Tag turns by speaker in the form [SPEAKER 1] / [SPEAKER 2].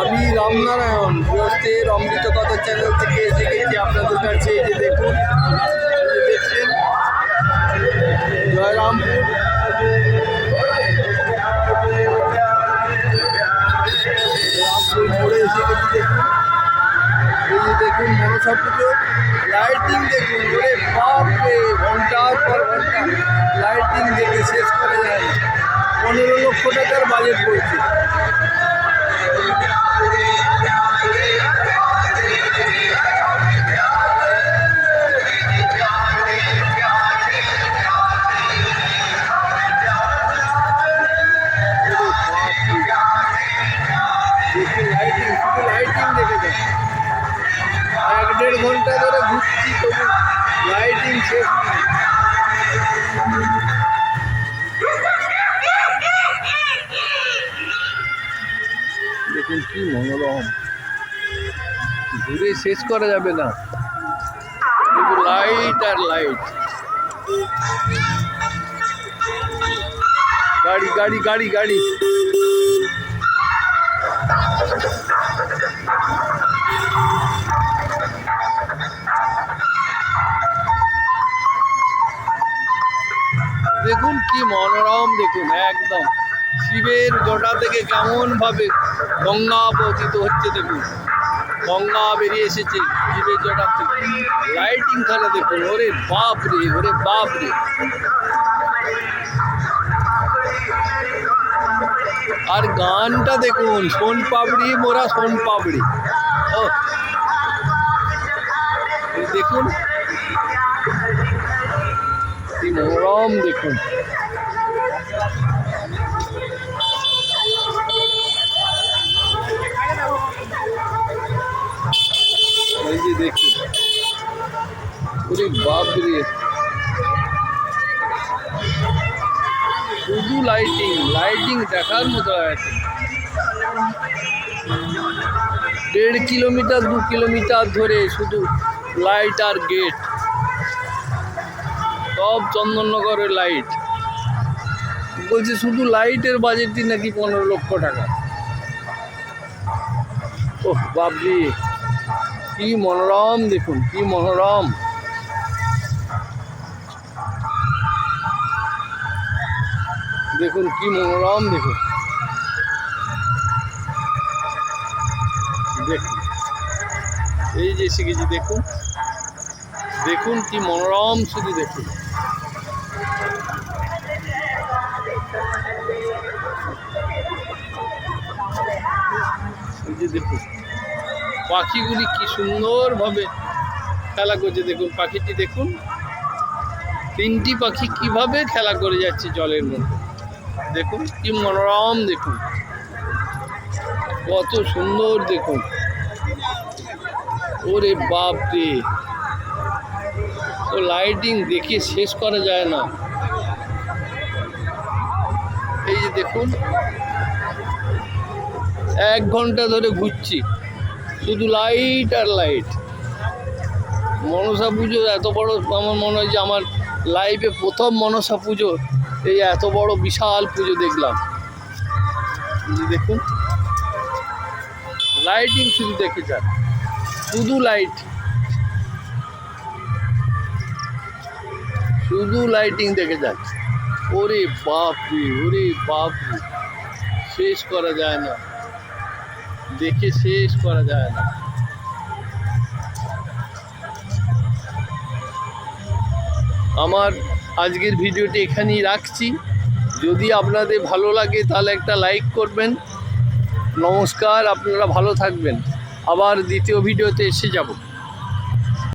[SPEAKER 1] আমি রামনারায়ণ গৃহস্থের অমৃত কথা চ্যানেল থেকে এসে গেছি আপনাদের কাছে। এই যে দেখুন দেখছেন, জয়রামপুর। দেখুন মনসা পুজো লাইটিং দেখুন, ওরে বাপ রে ঘণ্টার পর ঘণ্টা। লাইটিং দেখে শেষ করা যায় পনেরো লক্ষ টাকার দেড় ঘণ্টা ধরে ঘুরছি লাইটিং শেষ দেখুন কি মনোরম। ঘুরে শেষ করা যাবে না। লাইট আর লাইট গাড়ি গাড়ি গাড়ি গাড়ি। কি মনোরম দেখুন, একদম। শিবের জটা থেকে কেমন ভাবে গঙ্গা পতিত হচ্ছে দেখুন। গঙ্গা বেরিয়ে এসেছে শিবের জটা থেকে। লাইটিং খেলা দেখুন, ওরে বাপ রে ওরে বাপ রে আর গানটা দেখুন, সোন পাপড়ি, মোরা সোন পাপড়ি। ও দেখুন। কি মনোরম দেখুন বাপ রে শুধু লাইটিং লাইটিং দেখার মতো আছে দেড় কিলোমিটার দু কিলোমিটার ধরে শুধু লাইট আর গেট সব চন্দননগরের লাইট বলছে, শুধু লাইটের বাজেটই নাকি পনেরো লক্ষ টাকা? ওহ বাবরি কি মনোরম, দেখুন, কি মনোরম। দেখুন, কি মনোরম, দেখুন। দেখুন, এই যে শিখেছি দেখুন। দেখুন কি মনোরম, শুধু দেখুন। পাখিগুলি কি সুন্দরভাবে খেলা করছে। দেখুন, পাখিটি দেখুন, তিনটি পাখি কীভাবে খেলা করে যাচ্ছে জলের মধ্যে। দেখুন, কি মনোরম দেখুন। কত সুন্দর দেখুন। ওরে বাপ রে ও লাইটিং দেখে শেষ করা যায় না। এই যে দেখুন, এক ঘণ্টা ধরে ঘুরছি। শুধু লাইট আর লাইট মনসা পুজো এত বড়, আমার মনে হয় যে আমার লাইফে প্রথম মনসা পুজো, এই এত বড় বিশাল পুজো দেখলাম। দেখুন লাইটিং শুধু দেখে যান, শুধু লাইট শুধু লাইটিং দেখে যান ওরে বাপ রে ওরে বাপ রে শেষ করা যায় না। দেখে শেষ করা যায় না। আমার আজকের ভিডিওটি এখানেই রাখছি। যদি আপনাদের ভালো লাগে তাহলে একটা লাইক করবেন। নমস্কার, আপনারা ভালো থাকবেন। আবার দ্বিতীয় ভিডিওতে এসে যাব।